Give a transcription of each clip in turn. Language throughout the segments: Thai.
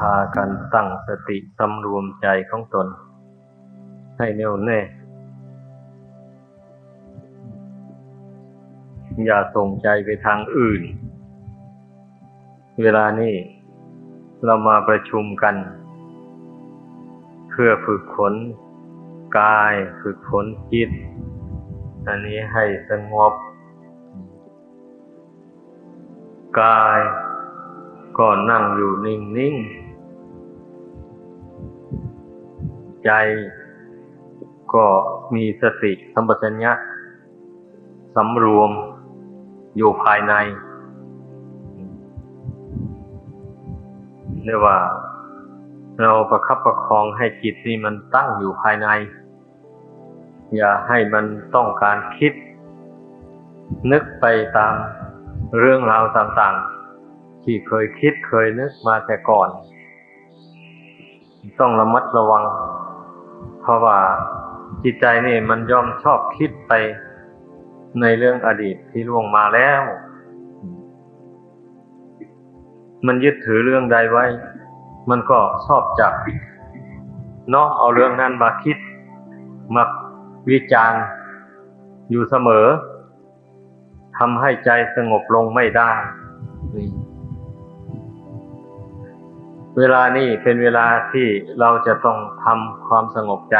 พากันตั้งสติสำรวมใจของตน ให้แน่วแน่ อย่าส่งใจไปทางอื่น เวลานี้เรามาประชุมกัน เพื่อฝึกฝนกายฝึกฝนจิต อันนี้ให้สงบ กายก็นั่งอยู่นิ่งๆ ใจก็มีสติสัมปชัญญะสำรวมอยู่ภายในเรียกว่าเราประคับประคองให้จิตนี่มันตั้งอยู่ภายใน อย่าให้มันต้องการคิด นึกไปตามเรื่องราวต่างๆ ที่เคยคิดเคยนึกมาแต่ก่อน ต้องระมัดระวัง ราะว่าจิตใจนี่มันย่อมชอบคิดไปในเรื่องอดีตที่ล่วงมาแล้ว มันยึดถือเรื่องใดไว้ มันก็ชอบจับน้อมเอาเรื่องนั้นมาคิด มาวิจารณ์อยู่เสมอทำให้ใจสงบลงไม่ได้ เวลานี้เป็นเวลาที่เราจะต้องทำความสงบใจ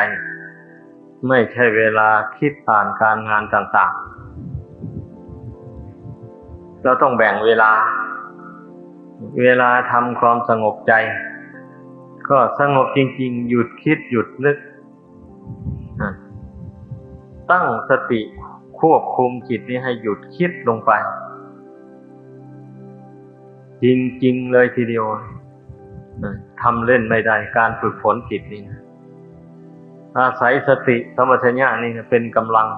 ไม่ใช่เวลาคิดผ่านการงานต่างๆ เราต้องแบ่งเวลา เวลาทำความสงบใจ ก็สงบจริง ๆ หยุดคิดหยุดนึก ตั้งสติควบคุมจิตนี้ให้หยุดคิดลงไป จริง ๆ เลยทีเดียว ทำเล่นไม่ได้การฝึกฝนจิตนี่นะอาศัยสติสมัชัญญานี่นะเป็นกำลัง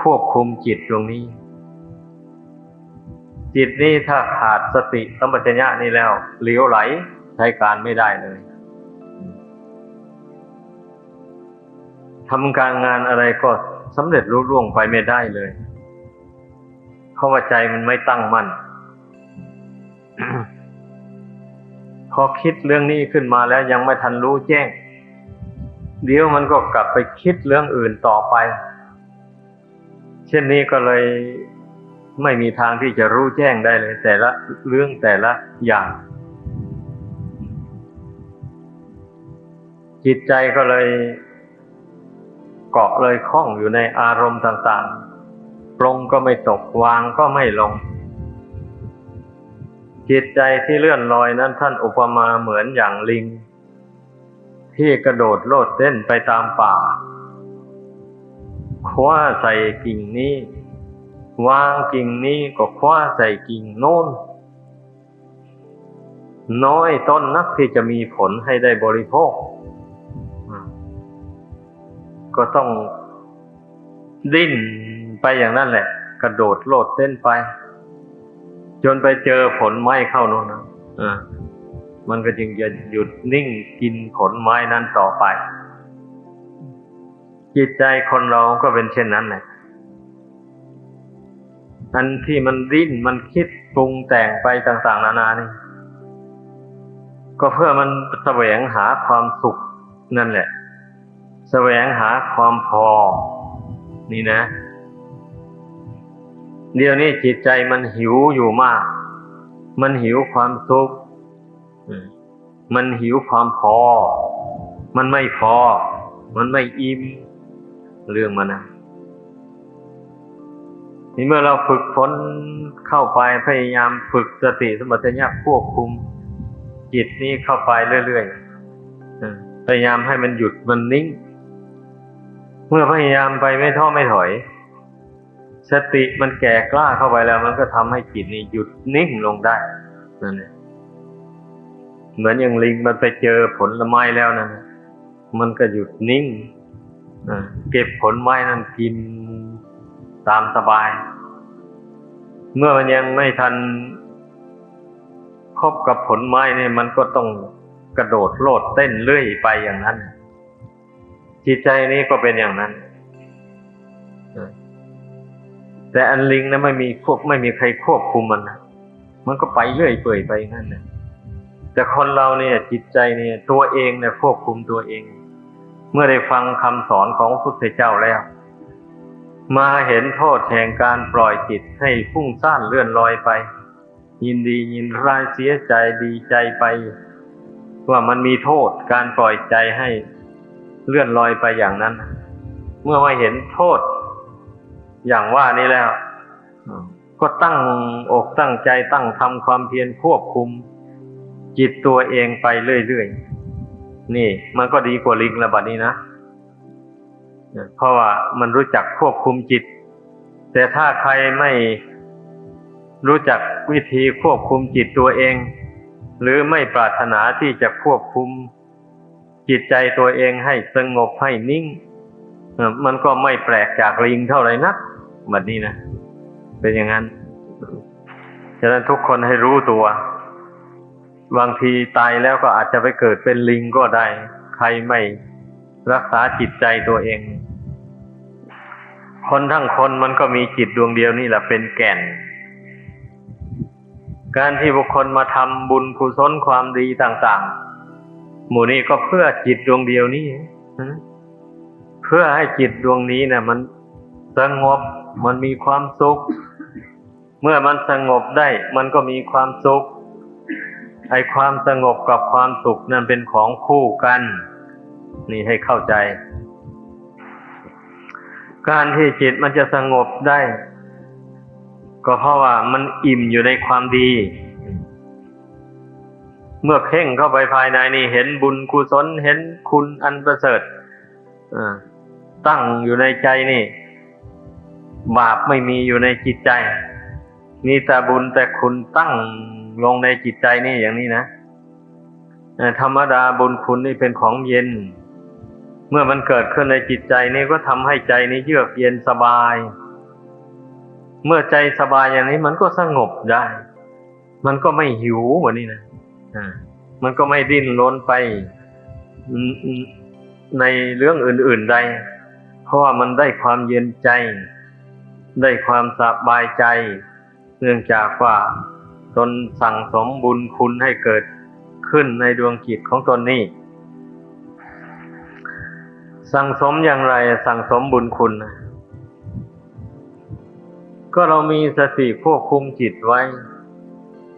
ควบคุมจิตตรงนี้ จิตนี่ถ้าขาดสติสมัชัญญานี่แล้วเหลียวไหลใช้การไม่ได้เลยทำการงานอะไรก็สำเร็จรุ่ร่วงไปไม่ได้เลย เพราะว่าใจมันไม่ตั้งมั่น พอคิดเรื่องนี้ขึ้นมาแล้วยังไม่ทันรู้แจ้ง เดี๋ยวมันก็กลับไปคิดเรื่องอื่นต่อไป เช่นนี้ก็เลยไม่มีทางที่จะรู้แจ้งได้เลย แต่ละเรื่องแต่ละอย่าง จิตใจก็เลยเกาะเลยคล้องอยู่ในอารมณ์ต่างๆ ปรงก็ไม่ตกวางก็ไม่ลง จิตใจที่เลื่อนลอยนั้นท่านอุปมาเหมือนอย่างลิง ที่กระโดดโลดเต้นไปตามป่าคว้าใส่กิ่งนี้ วางกิ่งนี้ก็คว้าใส่กิ่งโน้น น้อยต้นนักที่จะมีผลให้ได้บริโภค ก็ต้องดิ้นไปอย่างนั้นแหละ กระโดดโลดเต้นไป จนไปเจอผลไม้เข้านู่นนะอ่ามันก็จึงจะหยุดนิ่งกินผลไม้นั้นต่อไป จิตใจคนเราก็เป็นเช่นนั้นแหละอันที่มันดิ้นมันคิดปรุงแต่งไปต่าง ๆ นานานี่ ก็เพื่อมันแสวงหาความสุขนั่นแหละ แสวงหาความพอ นี่นะ เดี๋ยวนี้จิตใจมันหิวอยู่มาก มันหิวความสุขมันหิวความพอ มันไม่พอ มันไม่อิ่มเรื่องมันนะนี่เมื่อเราฝึกฝนเข้าไปพยายามฝึกสติสมัติญญาควบคุม จิตนี้เข้าไปเรื่อยๆพยายามให้มันหยุดมันนิ่ง เมื่อพยายามไปไม่ท้อไม่ถอย สติมันแก่กล้าเข้าไปแล้ว มันก็ทำให้จิตนี่หยุดนิ่งลงได้นั่นเองเหมือนอย่างลิงมันไปเจอผลไม้แล้วนั่นมันก็หยุดนิ่งเก็บผลไม้นั้นกินตามสบาย เมื่อมันยังไม่ทันพบกับผลไม้เนี่ยมันก็ต้องกระโดดโลดเต้นเลื่อยไปอย่างนั้น จิตใจนี้ก็เป็นอย่างนั้น แต่อันลิงนะไม่มีควบไม่มีใครควบคุมมันนะมันก็ไปเรื่อยเปื่อยไปนั่นนะแต่คนเราเนี่ยจิตใจเนี่ยตัวเองเนี่ยควบคุมตัวเอง เมื่อได้ฟังคำสอนของพระพุทธเจ้าแล้ว มาเห็นโทษแห่งการปล่อยจิตให้ฟุ้งซ่านเลื่อนลอยไป ยินดียินร้ายเสียใจดีใจไป ว่ามันมีโทษการปล่อยใจให้เลื่อนลอยไปอย่างนั้น เมื่อมาเห็นโทษ อย่างว่านี้แล้วก็ตั้งอกตั้งใจตั้งทำความเพียรควบคุม จิตตัวเองไปเรื่อยๆ นี่ มันก็ดีกว่าลิงระบาดนี้นะ เพราะว่ามันรู้จักควบคุมจิต แต่ถ้าใครไม่รู้จักวิธีควบคุมจิตตัวเอง หรือไม่ปรารถนาที่จะควบคุมจิตใจตัวเองให้สงบให้นิ่ง มันก็ไม่แปลกจากลิงเท่าไหร่นัก บบนี้นะ เป็นอย่างนั้น ฉะนั้นทุกคนให้รู้ตัว บางทีตายแล้วก็อาจจะไปเกิดเป็นลิงก็ได้ ใครไม่รักษาจิตใจตัวเอง คนทั้งคนมันก็มีจิตดวงเดียวนี่แหละเป็นแก่น การที่บุคคลมาทำบุญกุศลความดีต่างๆ หมู่นี้ก็เพื่อจิตดวงเดียวนี้เพื่อให้จิตดวงนี้เนะ่ยมันสงบ มันมีความสุข เมื่อมันสงบได้ มันก็มีความสุข ไอความสงบกับความสุขนั่นเป็นของคู่กัน นี่ให้เข้าใจ การที่จิตมันจะสงบได้ ก็เพราะว่ามันอิ่มอยู่ในความดี เมื่อเพ่งเข้าไปภายในนี่เห็นบุญกุศลเห็นคุณอันประเสริฐตั้งอยู่ในใจนี่ บาปไม่มีอยู่ในจิตใจมีแต่บุญแต่คุณตั้งลงในจิตใจนี่อย่างนี้นะธรรมดาบุญคุณนี่เป็นของเย็น เมื่อมันเกิดขึ้นในจิตใจนี่ก็ทำให้ใจนี้เยือกเย็นสบาย เมื่อใจสบายอย่างนี้มันก็สงบได้ มันก็ไม่หิวเหมือนนี้นะมันก็ไม่ดิ้นรนไปในเรื่องอื่น ๆใดเพราะว่ามันได้ความเย็นใจ ได้ความสบายใจ เนื่องจากว่าตนสั่งสมบุญคุณให้เกิดขึ้นในดวงจิตของตนนี้สั่งสมอย่างไรสั่งสมบุญคุณ ก็เรามีสติควบคุมจิตไว้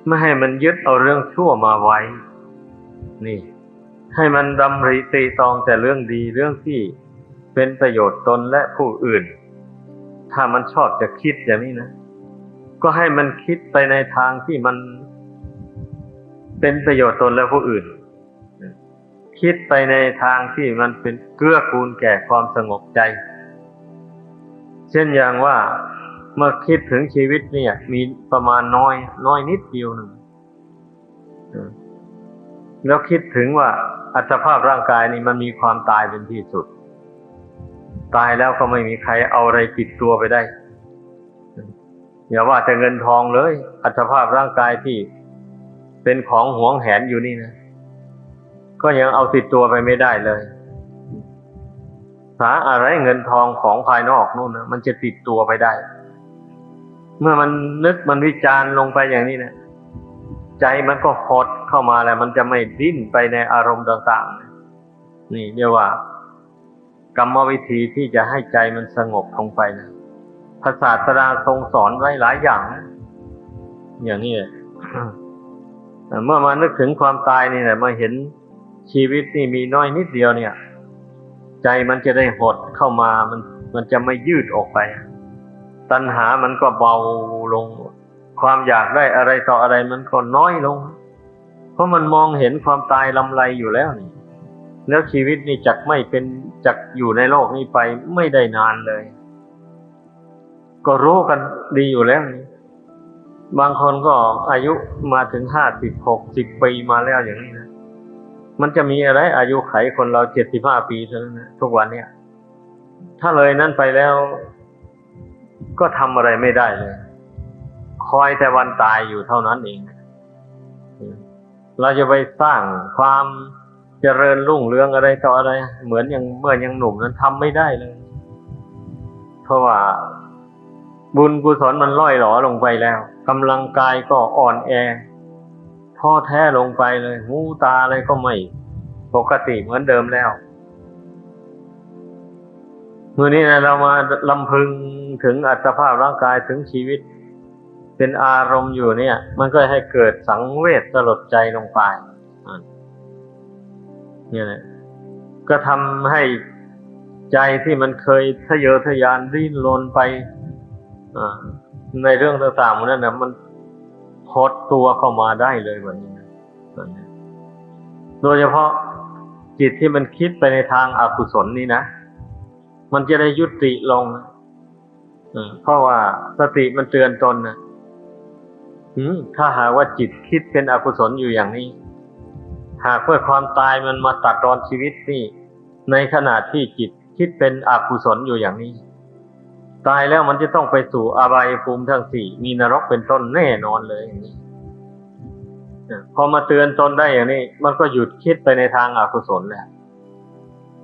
ไม่ให้มันยึดเอาเรื่องชั่วมาไว้ นี่ ให้มันดำริตีตองแต่เรื่องดีเรื่องที่เป็นประโยชน์ตนและผู้อื่น ถ้ามันชอบจะคิดอย่างนี้นะ ก็ให้มันคิดไปในทางที่มันเป็นประโยชน์ตนและผู้อื่น คิดไปในทางที่มันเป็นเกื้อกูลแก่ความสงบใจ เช่นอย่างว่าเมื่อคิดถึงชีวิตเนี่ย มีประมาณน้อยน้อยนิดเดียวหนึ่งแล้วคิดถึงว่าอัตภาพร่างกายนี้มันมีความตายเป็นที่สุด ตายแล้วก็ไม่มีใครเอาอะไรติดตัวไปได้ อย่าว่าแต่เงินทองเลย อัตภาพร่างกายที่เป็นของหวงแหนอยู่นี่นะ ก็ยังเอาติดตัวไปไม่ได้เลยหาอะไรเงินทองของภายนอกนู่นนะมันจะติดตัวไปได้ เมื่อมันนึกมันวิจารณ์ลงไปอย่างนี้เนะี่ยใจมันก็หดเข้ามาแล้วมันจะไม่ดิ้นไปในอารมณ์ต่างๆ นี่เรียกว่า กรรมวิธีที่จะให้ใจมันสงบลงไปนะภาษาสดาทรงสอนไว้หลายอย่าง อย่างนี้เมื่อมานึกถึงความตายนี่แหละมาเห็นชีวิตนี่มีน้อยนิดเดียวเนี่ย ใจมันจะได้หดเข้ามามัน มันจะไม่ยืดออกไป ตัณหามันก็เบาลง ความอยากได้อะไรต่ออะไรมันก็น้อยลง เพราะมันมองเห็นความตายลำไรอยู่แล้วนี่ แล้วชีวิตนี่จักไม่เป็น จักอยู่ในโลกนี้ไปไม่ได้นานเลย ก็รู้กันดีอยู่แล้วนี่บางคนก็อายุมาถึงห้าสิบหกสิบปีมาแล้วอย่างนี้นะมันจะมีอะไร อายุไขคนเราเจ็ดสิบห้าปีเท่านั้นนะทุกวันเนี้ยถ้าเลยนั้นไปแล้ว ก็ทำอะไรไม่ได้เลย คอยแต่วันตายอยู่เท่านั้นเอง เราจะไปสร้างความ เจริญรุ่งเรืองอะไรต่ออะไร เหมือนอย่างเมื่อยังหนุ่มนั้นทำไม่ได้เลย เพราะว่าบุญกุศลมันล่อยหลอลงไปแล้วกำลังกายก็อ่อนแอทท้อแท้ลงไปเลยหูตาอะไรก็ไม่ปกติเหมือนเดิมแล้วเมื่อนี้นะเรามาลำพึงถึงอัตภาพร่างกายถึงชีวิต เป็นอารมณ์อยู่เนี่ย มันก็ให้เกิดสังเวชสลดใจลงไป เนี่ยแหละก็ทำให้ใจที่มันเคยทะเยอทะยานดิ้นรนไปในเรื่องต่างๆนั้นนะมันพดตัวเข้ามาได้เลยแบบนี้นะโดยเฉพาะจิตที่มันคิดไปในทางอากุศลนี่นะ มันจะได้ยุติลงเพราะว่าสติมันเตือนตนนะถ้าหากว่าจิตคิดเป็นอกุศลอยู่อย่างนี้ หากเพื่อความตายมันมาตัดรอนชีวิตนี่ ในขณะที่จิตคิดเป็นอกุศลอยู่อย่างนี้ ตายแล้วมันจะต้องไปสู่อบายภูมิทั้งสี่มีนรกเป็นต้นแน่นอนเลยอย่างนี้พอมาเตือนตนได้อย่างนี้ มันก็หยุดคิดไปในทางอากุศลแล้ว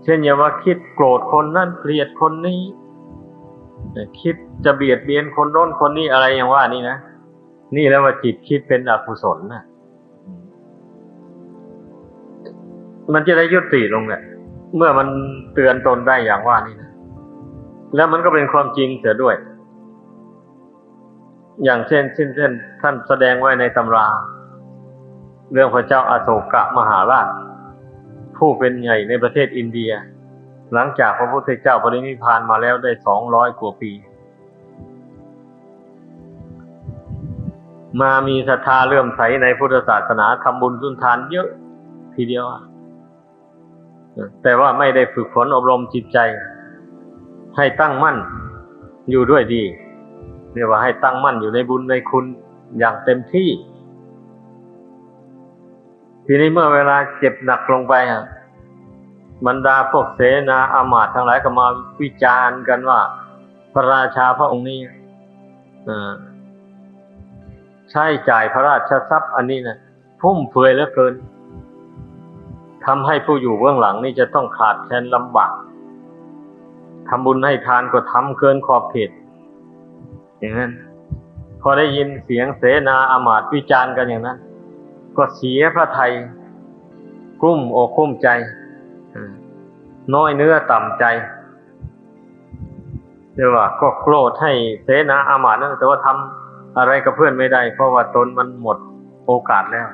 เช่นอย่าว่าคิดโกรธคนนั่นเกลียดคนนี้คิดจะเบียดเบียนคนโน้นคนนี้อะไรอย่างว่านี่นะนี่แล้วว่าจิตคิดเป็นอกุศลนะ มันจะได้ยุติลงเนี่ยเมื่อมันเตือนตนได้อย่างว่านี่นะแล้วมันก็เป็นความจริงเสียด้วย อย่างเช่นเช่นเช่นท่านแสดงไว้ในตำรา เรื่องพระเจ้าอาโศกะมหาราช ผู้เป็นใหญ่ในประเทศอินเดีย หลังจากพระพุทธเจ้าปรินิพพานมาแล้วได้สองร้อยกว่าปี มามีศรัทธาเลื่อมใสในพุทธศาสนาทำบุญสุนทานเยอะทีเดียว แต่ว่าไม่ได้ฝึกฝนอบรมจิตใจ ให้ตั้งมั่นอยู่ด้วยดีเรียกว่าให้ตั้งมั่นอยู่ในบุญในคุณอย่างเต็มที่ ทีนี้เมื่อเวลาเจ็บหนักลงไปอะบรรดาพวกเสนาอามาตย์ทั้งหลายก็มาวิจารณ์กันว่า พระราชาพระองค์นี้ใช้จ่ายพระราชทรัพย์อันนี้นะฟุ่มเฟือยเหลือเกิน ทำให้ผู้อยู่เบื้องหลังนี่จะต้องขาดแคลนลำบากทำบุญให้ทานก็ทำเกินขอบเขตอย่างนั้น พอได้ยินเสียงเสนาอามาตวิจารณ์กันอย่างนั้น ก็เสียพระไทยกลุ้มอกกุ้มใจน้อยเนื้อต่ำใจเรียกว่าก็โกรธให้เสนาอามาตนั่นแต่ว่าทำอะไรกับเพื่อนไม่ได้ เพราะว่าตนมันหมดโอกาสแล้ว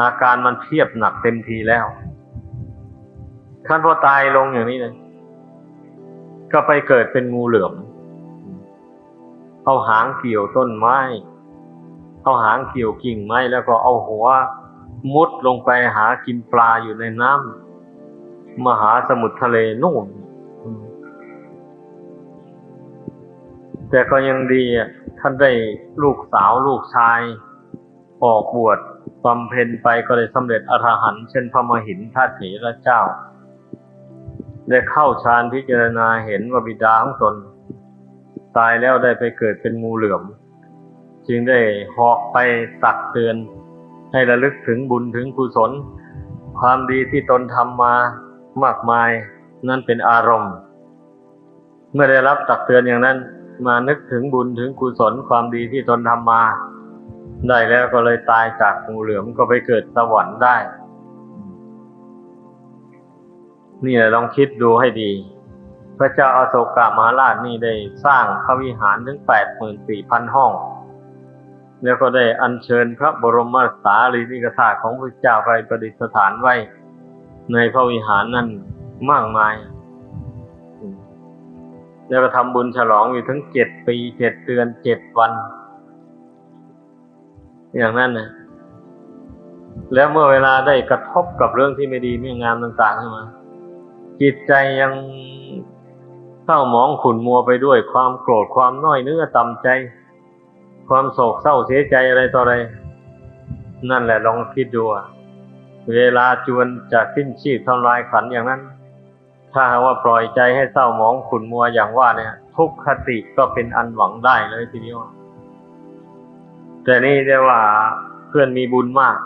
อาการมันเทียบหนักเต็มทีแล้วท่านพอตายลงอย่างนี้เลยก็ไปเกิดเป็นงูเหลือม เอาหางเกี่ยวต้นไม้ เอาหางเกี่ยวกิ่งไม้แล้วก็เอาหัวมุดลงไปหากินปลาอยู่ในน้ำมหาสมุทรทะเลนู่น แต่ก็ยังดีท่านได้ลูกสาวลูกชาย ออกบวช บำเพ็ญไปก็ได้สำเร็จอรหันต์เช่นพระมหินทาเถระเจ้า ได้เข้าฌานพิจารณาเห็นว่าบิดาของตน ตายแล้วได้ไปเกิดเป็นงูเหลือม จึงได้เหาะไปตักเตือน ให้ระลึกถึงบุญถึงกุศล ความดีที่ตนทำมามากมายนั่นเป็นอารมณ์ เมื่อได้รับตักเตือนอย่างนั้นมานึกถึงบุญถึงกุศลความดีที่ตนทำมา ได้แล้วก็เลยตายจากงูเหลือมก็ไปเกิดสวรรค์ได้ นี่แหละลองคิดดูให้ดี พระเจ้าอาโศกามหาราชนี่ได้สร้างพระวิหารถึงแปดหมื่นสี่พันห้อง แล้วก็ได้อัญเชิญพระบรมสารีริกธาตุของพระเจ้าไปประดิษฐานไว้ ในพระวิหารนั้นมากมาย แล้วก็ทำบุญฉลองอยู่ถึงเจ็ดปีเจ็ดเดือนเจ็ดวัน อย่างนั้นนะแล้วเมื่อเวลาได้กระทบกับเรื่องที่ไม่ดีไม่งามต่างๆขึ้นมา จิตใจยังเศร้าหมองขุ่นมัวไปด้วยความโกรธความน้อยเนื้อต่ำใจ ความโศกเศร้าเสียใจอะไรต่ออะไรนั่นแหละลองคิดดูเวลาจวนจะสิ้นชีพทำลายขันอย่างนั้น ถ้าหากว่าปล่อยใจให้เศร้าหมองขุ่นมัวอย่างว่าเนี่ย ทุกขติก็เป็นอันหวังได้เลยทีเดียว แต่นี่เรียกว่าเพื่อนมีบุญมาก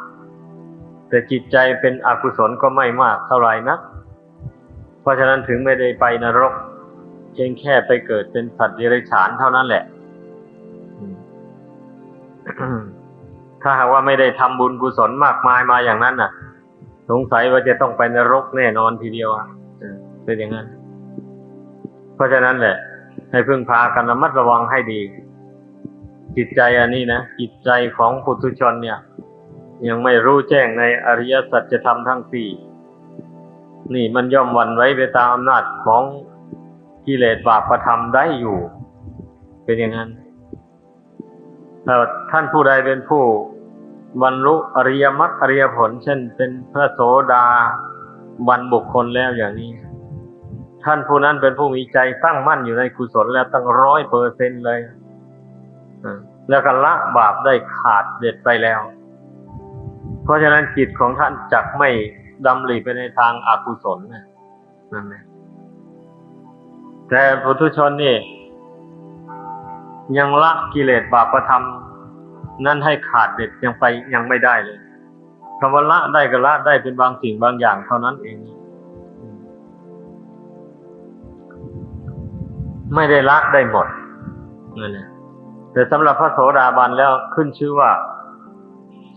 แต่จิตใจเป็นอกุศลก็ไม่มากเท่าไหร่นัก เพราะฉะนั้นถึงไม่ได้ไปนรก เพียงแค่ไปเกิดเป็นสัตว์เดรัจฉานเท่านั้นแหละ ถ้าหากว่าไม่ได้ทำบุญกุศลมากมายมาอย่างนั้นน่ะ สงสัยว่าจะต้องไปนรกแน่นอนทีเดียวอะเออเป็นอย่างนั้น เพราะฉะนั้นแหละ ให้พึ่งพากันระมัดระวังให้ดี จิตใจอันนี้นะจิตใจของปุถุชนเนี่ย ยังไม่รู้แจ้งในอริยสัจธรรมทั้งสี่นี่มันย่อมวันไว้ไปตามอำนาจของกิเลสบาปประธรรมได้อยู่ เป็นอย่างนั้นถ้าท่านผู้ใดเป็นผู้บรรลุอริยมรรคอริยผล เช่น เป็นพระโสดาบันบุคคลแล้วอย่างนี้ ท่านผู้นั้นเป็นผู้มีใจตั้งมั่นอยู่ในกุศลแล้วตั้งร้อยเปอร์เซ็นเลยอ่า แล้วก็ละบาปได้ขาดเด็ดไปแล้ว เพราะฉะนั้นจิตของท่านจักไม่ดำหลีไปในทางอากุศลนะนั่นแหละแต่ปุถุชนนี่ ยังละกิเลสบาปธรรม นั่นให้ขาดเด็ดยังไปยังไม่ได้เลยคำว่าละได้ก็ละได้เป็นบางสิ่งบางอย่างเท่านั้นเอง ไม่ได้ละได้หมดนั่นแหละ แต่สำหรับพระโสดาบันแล้วขึ้นชื่อว่า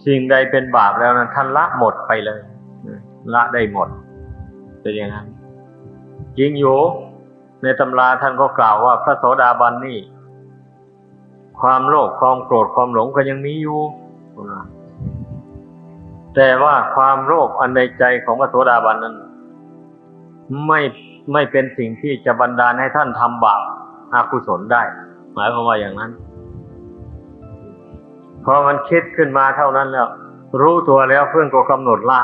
สิ่งใดเป็นบาปแล้วนะท่านละหมดไปเลยละได้หมดเป็นอย่างนั้นจริงอยู่ในตำราท่านก็กล่าวว่า พระโสดาบันนี่ ความโลภความโกรธความหลงก็ยังมีอยู่แต่ว่าความโลภอันในใจของพระโสดาบันนั้น ไม่ไม่เป็นสิ่งที่จะบันดาลให้ท่านทำบาปอากุศลได้ หมายความว่าอย่างนั้น พอมันคิดขึ้นมาเท่านั้นแล้ว รู้ตัวแล้วเพื่อนก็กำหนดละ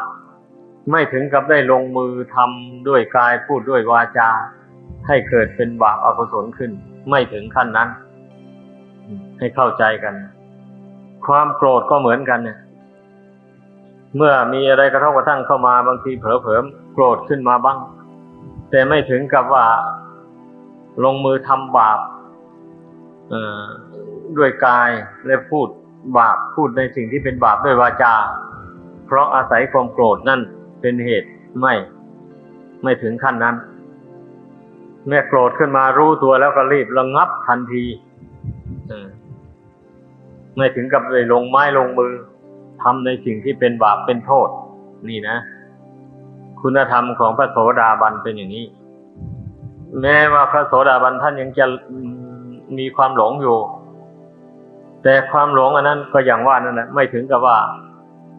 ไม่ถึงกับได้ลงมือทำด้วยกายพูดด้วยวาจา ให้เกิดเป็นบาปอกุศลขึ้น ไม่ถึงขั้นนั้น ให้เข้าใจกัน ความโกรธก็เหมือนกันเนี่ย เมื่อมีอะไรกระทบกระทั่งเข้ามาบางทีเผลอๆโกรธขึ้นมาบ้าง แต่ไม่ถึงกับว่าลงมือทำบาปด้วยกายและพูด บาปพูดในสิ่งที่เป็นบาปด้วยวาจา เพราะอาศัยความโกรธนั่นเป็นเหตุไม่ ไม่ถึงขั้นนั้นแม่โกรธขึ้นมารู้ตัวแล้วก็รีบระงงับทันทีไม่ถึงกับเลยลงไม้ลงมือทำในสิ่งที่เป็นบาปเป็นโทษ นี่นะ คุณธรรมของพระโสดาบันเป็นอย่างนี้ แม้ว่าพระโสดาบันท่านยังจะมีความหลงอยู่ แต่ความหลงอันนั้นก็อย่างว่านั่นแหละไม่ถึงกับว่า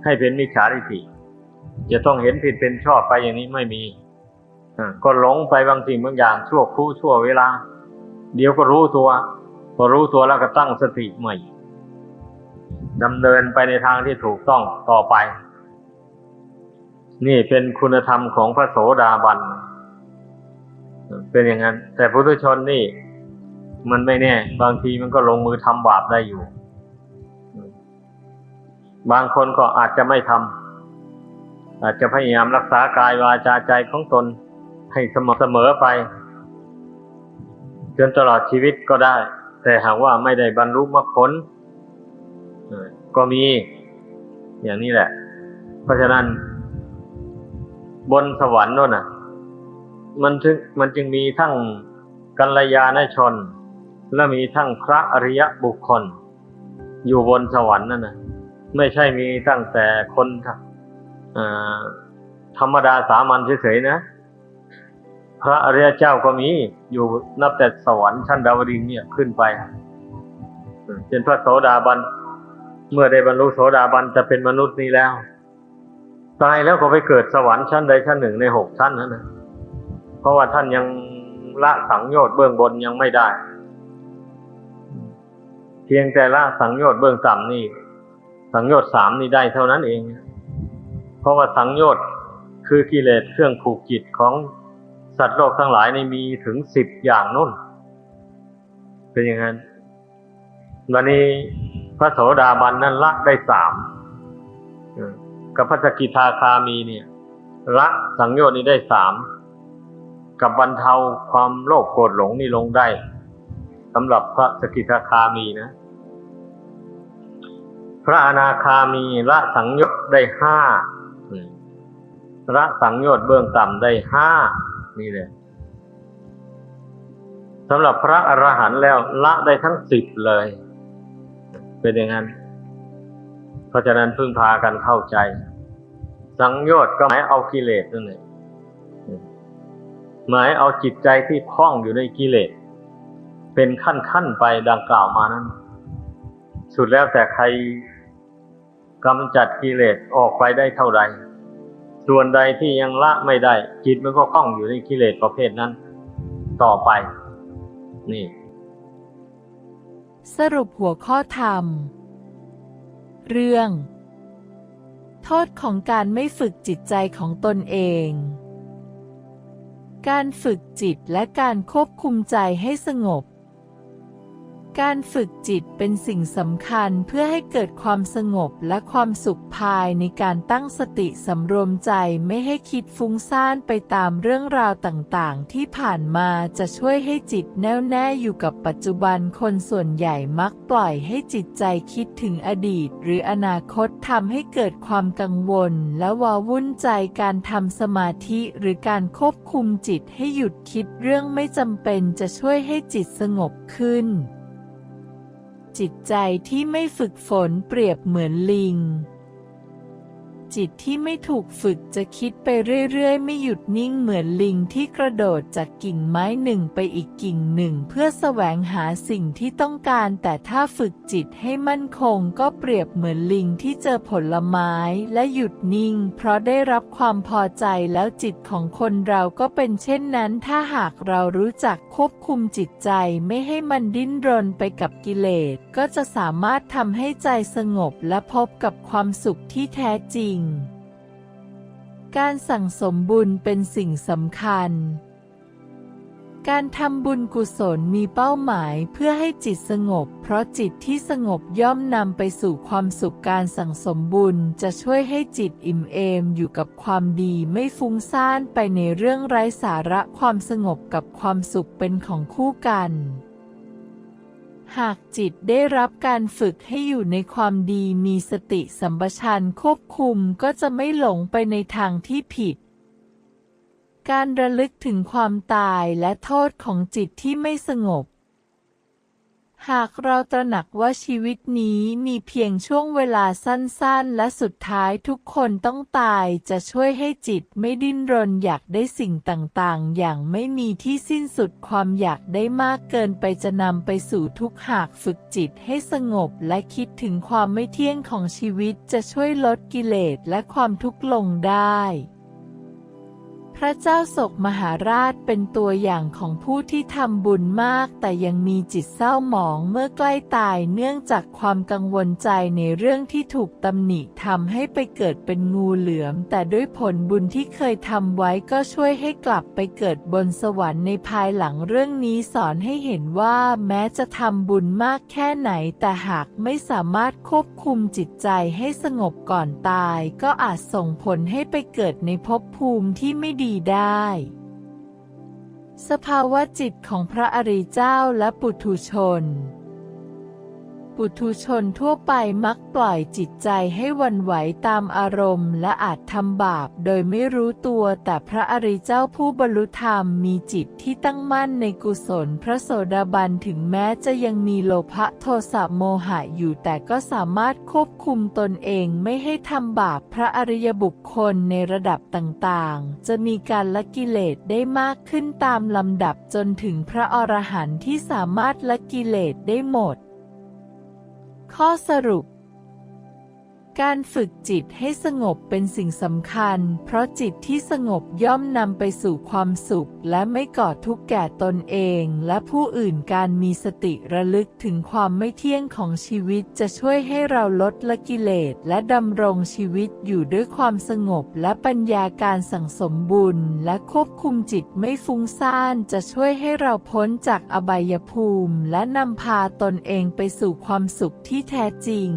ให้เป็นมิจฉาทิฏฐิจะต้องเห็นผิดเป็นชอบไปอย่างนี้ไม่มีก็หลงไปบางสิ่งบางอย่างชั่วครู่ชั่วเวลา เดี๋ยวก็รู้ตัวพอรู้ตัวแล้วก็ตั้งสติใหม่ดำเนินไปในทางที่ถูกต้องต่อไป นี่เป็นคุณธรรมของพระโสดาบัน เป็นอย่างนั้น แต่พุทุชนนี่ มันไม่แน่ บางทีมันก็ลงมือทำบาปได้อยู่ บางคนก็อาจจะไม่ทำอาจจะพยายามรักษากายวาจาใจของตนให้สม่ำเสมอไป จนตลอดชีวิตก็ได้ แต่หากว่าไม่ได้บรรลุมรรคผลก็มีอย่างนี้แหละ เพราะฉะนั้น บนสวรรค์โน่นน่ะ มันจึงมันจึงมีทั้งกัลยาณชน และมีทั้งพระอริยบุคคล อยู่บนสวรรค์นั่นนะไม่ใช่มีตั้งแต่คนธรรมดาสามัญเฉยๆนะ พระอริยเจ้าก็มีอยู่นับแต่สวรรค์ชั้นดาวดึงเนี่ยขึ้นไปเป็นพระโสดาบัน เมื่อได้บรรลุโสดาบันจะเป็นมนุษย์นี้แล้ว ตายแล้วก็ไปเกิดสวรรค์ชั้นใดชั้นหนึ่งในหกชั้นนั้นนะเพราะว่าท่านยังละสังโยชน์เบื้องบนยังไม่ได้ เพียงแต่ละสังโยชน์เบื้องต่ำนี่ สังโยชน์สามนี่ได้เท่านั้นเอง เพราะว่าสังโยชน์คือกิเลสเครื่องผูกจิตของสัตว์โลกทั้งหลายนี่มีถึงสิบอย่างนุ่น เป็นอย่างนั้น วันนี้พระโสดาบันนั้นละได้สามกับพระสกิทาคามีเนี่ยละสังโยชน์นี้ได้สามกับบรรเทาความโลภโกรธหลงนี่ลงได้สำหรับพระสกิทาคามีนะ พระอนาคามีละสังโยชน์ได้ห้าละสังโยชน์เบื้องต่ำได้ห้านี่เลยสำหรับพระอรหันต์แล้วละได้ทั้งสิบเลย เป็นอย่างนั้น เพราะฉะนั้นพึ่งพากันเข้าใจ สังโยชน์ก็หมายเอากิเลสนั่นเองหมายเอาจิตใจที่คล้องอยู่ในกิเลส เป็นขั้นขั้นไปดังกล่าวมานั้น สุดแล้วแต่ใคร กำจัดกิเลสออกไปได้เท่าใดส่วนใดที่ยังละไม่ได้ จิตมันก็คล้องอยู่ในกิเลสประเภทนั้น ต่อไป นี่ สรุปหัวข้อธรรม เรื่อง โทษของการไม่ฝึกจิตใจของตนเอง การฝึกจิตและการควบคุมใจให้สงบ การฝึกจิตเป็นสิ่งสำคัญเพื่อให้เกิดความสงบและความสุขภายในการตั้งสติสำรวมใจไม่ให้คิดฟุ้งซ่านไปตามเรื่องราวต่างๆ ที่ผ่านมาจะช่วยให้จิตแน่วแน่อยู่กับปัจจุบันคนส่วนใหญ่มักปล่อยให้จิตใจคิดถึงอดีต หรืออนาคตทำให้เกิดความกังวล และวาวุ่นใจการทำสมาธิหรือการควบคุมจิตให้หยุดคิดเรื่องไม่จำเป็นจะช่วยให้จิตสงบขึ้น จิตใจที่ไม่ฝึกฝนเปรียบเหมือนลิง จิตที่ไม่ถูกฝึกจะคิดไปเรื่อยๆ ไม่หยุดนิ่งเหมือนลิงที่กระโดดจากกิ่งไม้หนึ่งไปอีกกิ่งหนึ่ง เพื่อแสวงหาสิ่งที่ต้องการ แต่ถ้าฝึกจิตให้มั่นคงก็เปรียบเหมือนลิงที่เจอผลไม้และหยุดนิ่ง เพราะได้รับความพอใจแล้วจิตของคนเราก็เป็นเช่นนั้น ถ้าหากเรารู้จัก ควบคุมจิตใจไม่ให้มันดิ้นรนไปกับกิเลส ก็จะสามารถทำให้ใจสงบและพบกับความสุขที่แท้จริง การสั่งสมบุญเป็นสิ่งสำคัญ การทำบุญกุศลมีเป้าหมายเพื่อให้จิตสงบ เพราะจิตที่สงบย่อมนำไปสู่ความสุขการสั่งสมบุญจะช่วยให้จิตอิ่มเอมอยู่กับความดีไม่ฟุ้งซ่านไปในเรื่องไร้สาระความสงบกับความสุขเป็นของคู่กัน หากจิตได้รับการฝึกให้อยู่ในความดีมีสติสัมปชัญญะควบคุมก็จะไม่หลงไปในทางที่ผิด การระลึกถึงความตายและโทษของจิตที่ไม่สงบ หากเราตระหนักว่าชีวิตนี้มีเพียงช่วงเวลาสั้นๆ และสุดท้ายทุกคนต้องตายจะช่วยให้จิตไม่ดิ้นรนอยากได้สิ่งต่างๆ อย่างไม่มีที่สิ้นสุดความอยากได้มากเกินไปจะนำไปสู่ทุกข์หากฝึกจิตให้สงบและคิดถึงความไม่เที่ยงของชีวิตจะช่วยลดกิเลสและความทุกข์ลงได้ พระเจ้าศกมหาราชเป็นตัวอย่างของผู้ที่ทำบุญมาก แต่ยังมีจิตเศร้าหมองเมื่อใกล้ตายเนื่องจากความกังวลใจในเรื่องที่ถูกตำหนิทำให้ไปเกิดเป็นงูเหลือม แต่ด้วยผลบุญที่เคยทำไว้ก็ช่วยให้กลับไปเกิดบนสวรรค์ในภายหลังเรื่องนี้สอนให้เห็นว่าแม้จะทำบุญมากแค่ไหน แต่หากไม่สามารถควบคุมจิตใจให้สงบก่อนตาย ก็อาจส่งผลให้ไปเกิดในภพภูมิที่ไม่ดีได้ สภาวะจิตของพระอริยเจ้าและปุถุชน ปุถุชนทั่วไปมักปล่อยจิตใจให้วันไหวตามอารมณ์ และอาจทำบาปโดยไม่รู้ตัวแต่พระอริยเจ้าผู้บรรลุธรรมมีจิตที่ตั้งมั่นในกุศล พระโสดาบันถึงแม้จะยังมีโลภะโทสะโมหะอยู่แต่ก็สามารถควบคุมตนเองไม่ให้ทำบาปพระอริยบุคคลในระดับต่างๆ จะมีการละกิเลสได้มากขึ้นตามลำดับจนถึงพระอรหันต์ที่สามารถละกิเลสได้หมด ข้อสรุป การฝึกจิตให้สงบเป็นสิ่งสำคัญ เพราะจิตที่สงบย่อมนำไปสู่ความสุข และไม่ก่อทุกข์แก่ตนเอง และผู้อื่นการมีสติระลึกถึงความไม่เที่ยงของชีวิตจะช่วยให้เราลดละกิเลส และดำรงชีวิตอยู่ด้วยความสงบ และปัญญาการสั่งสมบุญ และควบคุมจิตไม่ฟุ้งซ่านจะช่วยให้เราพ้นจากอบายภูมิ และนำพาตนเองไปสู่ความสุขที่แท้จริง